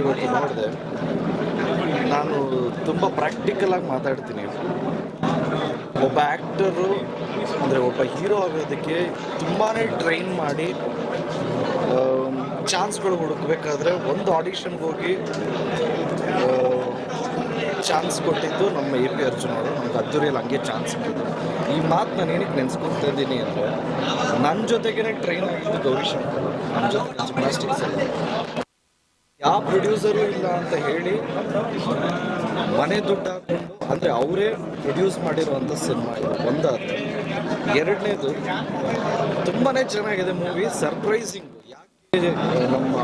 ಇವತ್ತು ನೋಡಿದೆ. ನಾನು ತುಂಬ ಪ್ರಾಕ್ಟಿಕಲ್ ಆಗಿ ಮಾತಾಡ್ತೀನಿ. ಒಬ್ಬ ಆ್ಯಕ್ಟರು ಅಂದರೆ ಒಬ್ಬ ಹೀರೋ ಆಗೋದಕ್ಕೆ ತುಂಬಾ ಟ್ರೈನ್ ಮಾಡಿ ಚಾನ್ಸ್ಗಳು ಹುಡುಕ್ಬೇಕಾದ್ರೆ ಒಂದು ಆಡಿಷನ್ಗೆ ಹೋಗಿ ಚಾನ್ಸ್ ಕೊಟ್ಟಿದ್ದು ನಮ್ಮ ಎ ಪಿ ಅರ್ಜುನ್ ಅವರು. ನಮ್ಗೆ ಅದ್ದೂರಿಯಲ್ಲಿ ಹಂಗೆ ಚಾನ್ಸ್ ಸಿಕ್ಕಿದ್ದು. ಈ ಮಾತು ನಾನು ಏನಕ್ಕೆ ನೆನೆಸ್ಕೊಳ್ತಾ ಇದ್ದೀನಿ ಅಂದರೆ ನನ್ನ ಜೊತೆಗೇ ಟ್ರೈನ್ ಆಗಿದ್ದು ಗೌರಿ ಶಂಕರ್. ನನ್ನ ಜೊತೆ ಜಿಮ್ನಾಸ್ಟಿಕ್ಸ್ ಯಾವ ಪ್ರೊಡ್ಯೂಸರು ಇಲ್ಲ ಅಂತ ಹೇಳಿ, ಮನೆ ದುಡ್ಡು ಹಾಕೊಂಡು ಅಂದರೆ ಅವರೇ ಪ್ರೊಡ್ಯೂಸ್ ಮಾಡಿರುವಂಥ ಸಿನಿಮಾ ಇದು ಒಂದಾದ ಎರಡನೇದು ತುಂಬಾ ಚೆನ್ನಾಗಿದೆ ಮೂವಿ ಸರ್ಪ್ರೈಸಿಂಗ್ ಯಾಕೆ, ನಮ್ಮ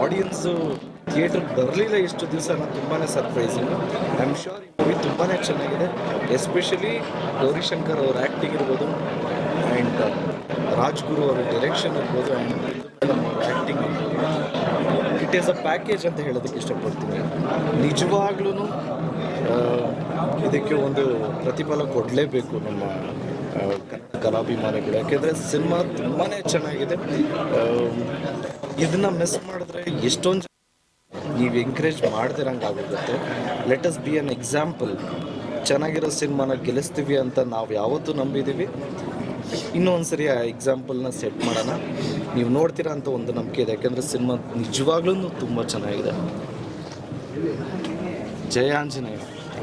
ಆಡಿಯನ್ಸು ಥಿಯೇಟರ್ ಬರಲಿಲ್ಲ ಇಷ್ಟು ದಿವಸ ನಾನು ತುಂಬಾ ಸರ್ಪ್ರೈಸಿಂಗ್ ಐ ಆಮ್ ಶ್ಯೂರ್ ಈ ಮೂವಿ ತುಂಬಾ ಚೆನ್ನಾಗಿದೆ ಎಸ್ಪೆಷಲಿ ಗೌರಿಶಂಕರ್ ಅವ್ರ ಆ್ಯಕ್ಟಿಂಗ್ ಇರ್ಬೋದು ಆ್ಯಂಡ್ ರಾಜ್ಗುರು ಅವರ ಡೈರೆಕ್ಷನ್ ಇರ್ಬೋದು and acting it is a package ಅಂತ ಹೇಳೋದಕ್ಕೆ ಇಷ್ಟಪಡ್ತೀನಿ. ನಿಜವಾಗ್ಲೂ ಇದಕ್ಕೆ ಒಂದು ಪ್ರತಿಫಲ ಕೊಡಲೇಬೇಕು ನಮ್ಮ ಕಲಾಭಿಮಾನಿಗಳು. ಯಾಕೆಂದರೆ ಸಿನಿಮಾ ತುಂಬಾ ಚೆನ್ನಾಗಿದೆ. ಇದನ್ನ ಮಿಸ್ ಮಾಡಿದ್ರೆ ಎಷ್ಟೊಂದು ನೀವು ಎಂಕರೇಜ್ ಮಾಡ್ದಿರಂಗೆ ಆಗೋಗುತ್ತೆ. Let us be an example ಚೆನ್ನಾಗಿರೋ ಸಿನಿಮಾನ ಗೆಲ್ಲಿಸ್ತೀವಿ ಅಂತ ನಾವು ಯಾವತ್ತೂ ನಂಬಿದ್ದೀವಿ ಇನ್ನೊಂದು ಸರಿ ಆ ಎಕ್ಸಾಂಪಲ್ನ ಸೆಟ್ ಮಾಡೋಣ. ನೀವು ನೋಡ್ತೀರಾ ಅಂತ ಒಂದು ನಂಬಿಕೆ ಇದೆ. ಯಾಕೆಂದರೆ ಸಿನಿಮಾ ನಿಜವಾಗ್ಲೂ ತುಂಬ ಚೆನ್ನಾಗಿದೆ. ಜಯ ಆಂಜನೇಯ.